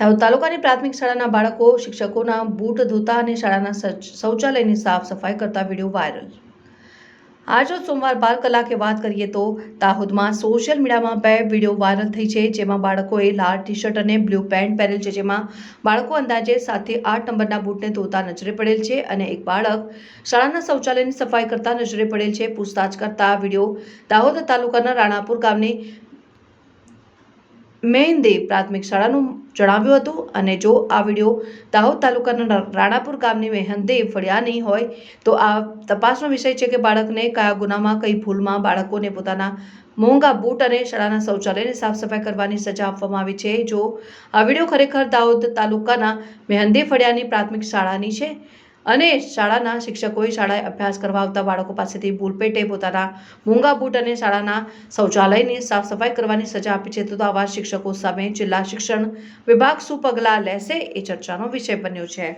દાહોદ તાલુકાની પ્રાથમિક શાળાના બાળકો, શિક્ષકોના બૂટ ધોતા અને શાળાના શૌચાલયની સાફ સફાઈ કરતા વીડિયો વાયરલ. આજ રોજ સોમવાર બાર કલાકે વાત કરીએ તો દાહોદમાં સોશિયલ મીડિયામાં બે વીડિયો વાયરલ થઈ છે, જેમાં બાળકોએ લાલ ટી શર્ટ અને બ્લુ પેન્ટ પહેરેલ છે, જેમાં બાળકો અંદાજે સાતથી આઠ નંબરના બૂટને ધોતા નજરે પડેલ છે અને એક બાળક શાળાના શૌચાલયની સફાઈ કરતા નજરે પડેલ છે. પૂછતાછ કરતા વીડિયો દાહોદ તાલુકાના રાણાપુર ગામની મેઇનદેવ પ્રાથમિક શાળાનું જણાવ્યું હતું અને જો આ વીડિયો દાહોદ તાલુકાના રાણાપુર ગામની મેહંદે ફળ્યા નહીં હોય, તો આ તપાસનો વિષય છે કે બાળકને કયા ગુનામાં, કઈ ભૂલમાં બાળકોને પોતાના મોંઘા બૂટ અને શાળાના શૌચાલયની સાફ સફાઈ કરવાની સજા આપવામાં આવી છે. જો આ વીડિયો ખરેખર દાહોદ તાલુકાના મેહંદે ફળિયાની પ્રાથમિક શાળાની છે અને શાળાના શિક્ષકોએ શાળાએ અભ્યાસ કરવા આવતા બાળકો પાસેથી ભૂલપેટે પોતાના મૂંગા બૂટ અને શાળાના શૌચાલયની સાફ સફાઈ કરવાની સજા આપી છે. તો આવા શિક્ષકો સામે જિલ્લા શિક્ષણ વિભાગ શું પગલાં લેશે એ ચર્ચાનો વિષય બન્યો છે.